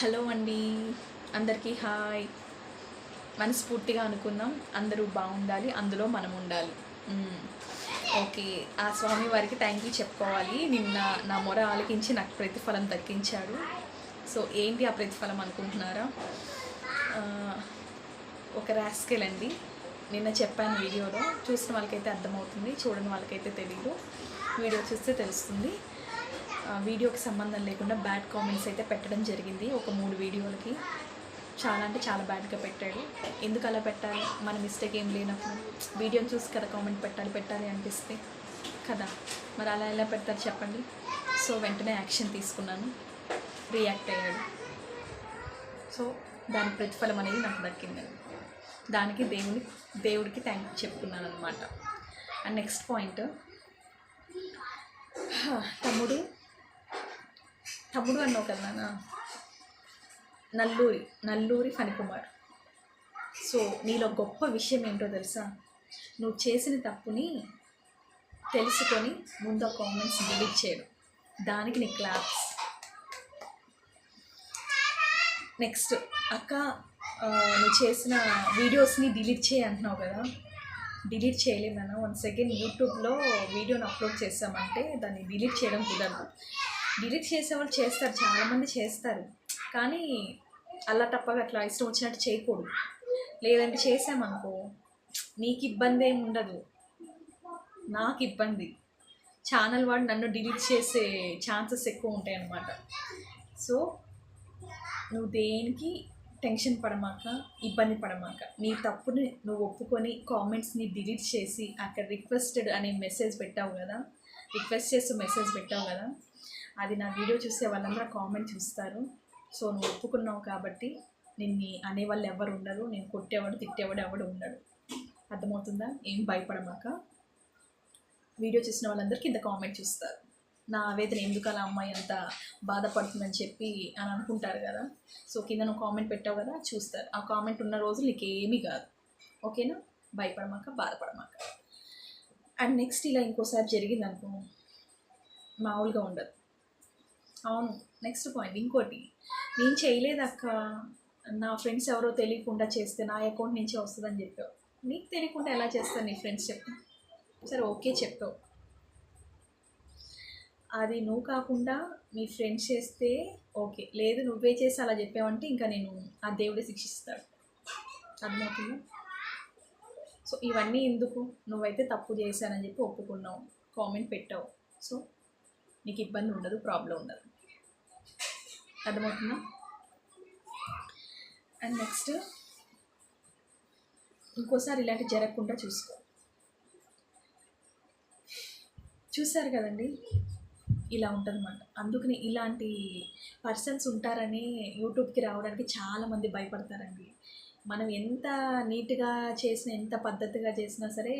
Hello అండి. అందరికీ hi. మనస్ఫూర్తిగా అనుకున్నాం అందరూ బాగుండాలి అందులో మనం ఉండాలి. ఓకే. ఆ స్వామి వారికి థ్యాంక్ యూ చెప్పుకోవాలి. నిన్న నా మొర ఆలకించి నాకు ప్రతిఫలం దక్కించాడు. సో ఏంటి ఆ ప్రతిఫలం అనుకుంటున్నారా? ఒక రాస్కెల్ అండి. నిన్న చెప్పాను వీడియోలో. చూసిన వాళ్ళకైతే అర్థమవుతుంది చూడని వాళ్ళకైతే తెలియదు వీడియో చూస్తే తెలుస్తుంది. వీడియోకి సంబంధం లేకుండా బ్యాడ్ కామెంట్స్ అయితే పెట్టడం జరిగింది. ఒక మూడు వీడియోలకి. చాలా అంటే చాలా బ్యాడ్గా పెట్టాడు. ఎందుకు అలా పెట్టాలి? మన మిస్టేక్ ఏం లేనప్పుడు. వీడియోని చూసి కదా కామెంట్ పెట్టాలి పెట్టాలి అనిపిస్తే కదా. మరి అలా ఎలా పెడతారు చెప్పండి. సో వెంటనే యాక్షన్ తీసుకున్నాను. రియాక్ట్ అయ్యాడు. సో దాని ప్రతిఫలం అనేది నాకు దక్కిందండి దానికి దేవుని దేవుడికి థ్యాంక్ చెప్పుకున్నాను అనమాట అండ్ నెక్స్ట్ పాయింట్ తమ్ముడు తమ్ముడు అన్నావు కదా నాన్న. నల్లూరి నల్లూరి ఫణికుమార్. సో నీలో గొప్ప విషయం ఏంటో తెలుసా? నువ్వు చేసిన తప్పుని తెలుసుకొని ముందు కామెంట్స్ డిలీట్ చేయడం. దానికి నీ క్లాప్స్ నెక్స్ట్ అక్క నువ్వు చేసిన వీడియోస్ని డిలీట్ చేయి అంటున్నావు కదా. డిలీట్ చేయలేదన్న వన్ సెకండ్ యూట్యూబ్లో వీడియోని అప్లోడ్ చేస్తామంటే దాన్ని డిలీట్ చేయడం కుదరదు. డిలీట్ చేసేవాళ్ళు చేస్తారు చాలామంది చేస్తారు. కానీ అలా తప్పగా అట్లా ఇష్టం వచ్చినట్టు చేయకూడదు. లేదంటే చేసామనుకో నీకు ఇబ్బంది ఏమి ఉండదు. నాకు ఇబ్బంది. ఛానల్ వాడు నన్ను డిలీట్ చేసే ఛాన్సెస్ ఎక్కువ ఉంటాయి అన్నమాట. సో నువ్వు దేనికి టెన్షన్ పడమాక ఇబ్బంది పడమాక నీ తప్పుని నువ్వు ఒప్పుకొని కామెంట్స్ని డిలీట్ చేసి అక్కడ రిక్వెస్టెడ్ అనే మెసేజ్ పెట్టావు కదా రిక్వెస్ట్ చేస్తూ మెసేజ్ పెట్టావు కదా అది నా వీడియో చూసే వాళ్ళందరూ కామెంట్ చూస్తారు. సో నువ్వు ఒప్పుకున్నావు కాబట్టి నిన్ను అనేవాళ్ళు ఎవరు ఉండరు. నేను కొట్టేవాడు తిట్టేవాడు ఎవడు ఉండడు. అర్థమవుతుందా? ఏం భయపడమాక. వీడియో చూసిన వాళ్ళందరికీ ఇంత కామెంట్ చూస్తారు. నా ఆవేదన ఎందుకు అలా అమ్మాయి అంత బాధపడుతుందని చెప్పి అని అనుకుంటారు కదా. సో కింద నువ్వు కామెంట్ పెట్టావు కదా చూస్తారు. ఆ కామెంట్ ఉన్న రోజు నీకు ఏమీ కాదు. ఓకేనా? భయపడమాక బాధపడమాక. అండ్ నెక్స్ట్ ఇలా ఇంకోసారి జరిగింది అనుకో మామూలుగా ఉండదు. అవును. నెక్స్ట్ పాయింట్ ఇంకోటి. నేను చేయలేదక్క. నా ఫ్రెండ్స్ ఎవరో తెలియకుండా చేస్తే నా అకౌంట్ నుంచే వస్తుందని చెప్పావు. నీకు తెలియకుండా ఎలా చేస్తాను నీ ఫ్రెండ్స్ చెప్పు. సరే ఓకే చెప్పావు. అది నువ్వు కాకుండా మీ ఫ్రెండ్స్ చేస్తే ఓకే. లేదు నువ్వే చేసి అలా చెప్పావంటే ఇంకా నేను ఆ దేవుడే శిక్షిస్తాడు. అర్థమవుతుందా? సో ఇవన్నీ ఎందుకు? నువ్వైతే తప్పు చేశానని చెప్పి ఒప్పుకున్నావు. కామెంట్ పెట్టావు. సో నీకు ఇబ్బంది ఉండదు ప్రాబ్లం ఉండదు. అర్థమవుతుందా? అండ్ నెక్స్ట్ ఇంకోసారి ఇలాంటి జరగకుండా చూసుకో. చూసారు కదండి? ఇలా ఉంటుందన్నమాట. అందుకని ఇలాంటి పర్సన్స్ ఉంటారని యూట్యూబ్కి రావడానికి చాలామంది భయపడతారండి. మనం ఎంత నీట్గా చేసినా ఎంత పద్ధతిగా చేసినా సరే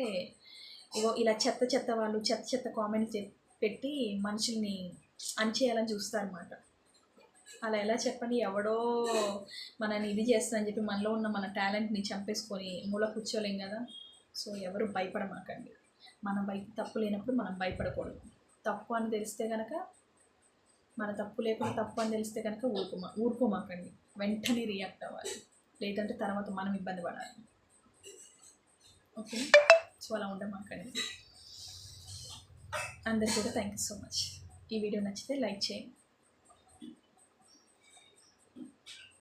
ఇగో ఇలా చెత్త చెత్త వాళ్ళు చెత్త చెత్త కామెంట్స్ పెట్టి మనుషుల్ని అణచేయాలని చూస్తారన్నమాట. అలా ఎలా చెప్పండి ఎవడో మనని ఇది చేస్తుందని చెప్పి మనలో ఉన్న మన టాలెంట్ని చంపేసుకొని మూల కూర్చోలేం కదా? సో ఎవరు భయపడమాకండి. మన వైపు తప్పు లేనప్పుడు మనం భయపడకూడదు. తప్పు అని తెలిస్తే కనుక మన తప్పు లేకుండా తప్పు అని తెలిస్తే కనుక ఊరుకోమా ఊరుకోమాకండి. వెంటనే రియాక్ట్ అవ్వాలి. లేదంటే తర్వాత మనం ఇబ్బంది పడాలి. ఓకే? సో అలా ఉండమాకండి. అందరికీ కూడా థ్యాంక్ యూ సో మచ్. ఈ వీడియో నచ్చితే లైక్ చేయండి.